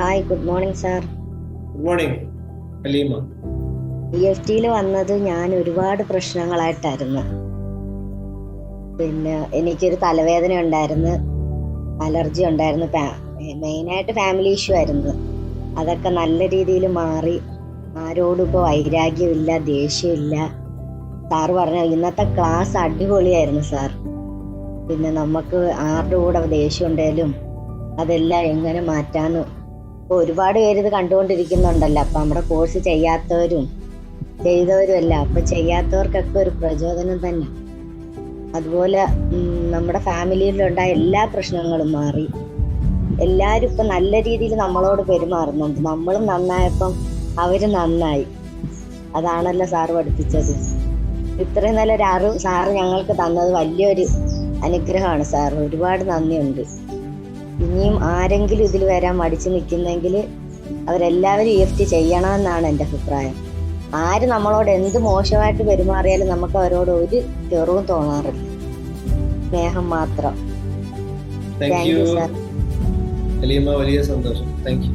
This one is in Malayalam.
Hi good morning sir good morning Aleema ഈ എഫ് ടിയിൽ വന്നത് ഞാൻ ഒരുപാട് പ്രശ്നങ്ങളായിട്ടായിരുന്നു. പിന്നെ എനിക്കൊരു തലവേദന ഉണ്ടായിരുന്നു. അലർജി ഉണ്ടായിരുന്നു. മെയിനായിട്ട് ഫാമിലി ഇഷ്യൂ ആയിരുന്നു. അതൊക്കെ നല്ല രീതിയിൽ മാറി. ആരോടും ഇപ്പോൾ വൈരാഗ്യമില്ല ദേഷ്യമില്ല. സാറ് പറഞ്ഞു ഇന്നത്തെ ക്ലാസ് അടിപൊളിയായിരുന്നു സാർ പിന്നെ നമുക്ക് ആരുടെ കൂടെ ദേഷ്യം ഉണ്ടെങ്കിലും അതെല്ലാം എങ്ങനെ മാറ്റാന്ന് ഇപ്പോൾ ഒരുപാട് പേര് ഇത് കണ്ടുകൊണ്ടിരിക്കുന്നുണ്ടല്ലോ. അപ്പം നമ്മുടെ കോഴ്സ് ചെയ്യാത്തവരും ചെയ്തവരും അല്ല അപ്പം ചെയ്യാത്തവർക്കൊക്കെ ഒരു പ്രചോദനം തന്നെ. അതുപോലെ നമ്മുടെ ഫാമിലിയിലുണ്ടായ എല്ലാ പ്രശ്നങ്ങളും മാറി. എല്ലാവരും ഇപ്പം നല്ല രീതിയിൽ നമ്മളോട് പെരുമാറുന്നുണ്ട്. നമ്മളും നന്നായപ്പം അവർ നന്നായി. അതാണല്ലോ സാറ് പഠിപ്പിച്ചത്. ഇത്രയും നല്ലൊരു അറിവ് സാറ് ഞങ്ങൾക്ക് തന്നത് വലിയൊരു അനുഗ്രഹമാണ് സാർ ഒരുപാട് നന്ദിയുണ്ട്. ഇനിയും ആരെങ്കിലും ഇതിൽ വരാൻ മടിച്ചു നിൽക്കുന്നെങ്കിൽ അവരെല്ലാവരും ഇ എഫ് ടി ചെയ്യണമെന്നാണ് എന്റെ അഭിപ്രായം. ആര് നമ്മളോട് എന്ത് മോശമായിട്ട് പെരുമാറിയാലും നമുക്ക് അവരോട് ഒരു ചെറുവും തോന്നാറില്ല. സ്നേഹം മാത്രം. താങ്ക് യു സാർ വലിയ സന്തോഷം. Thank you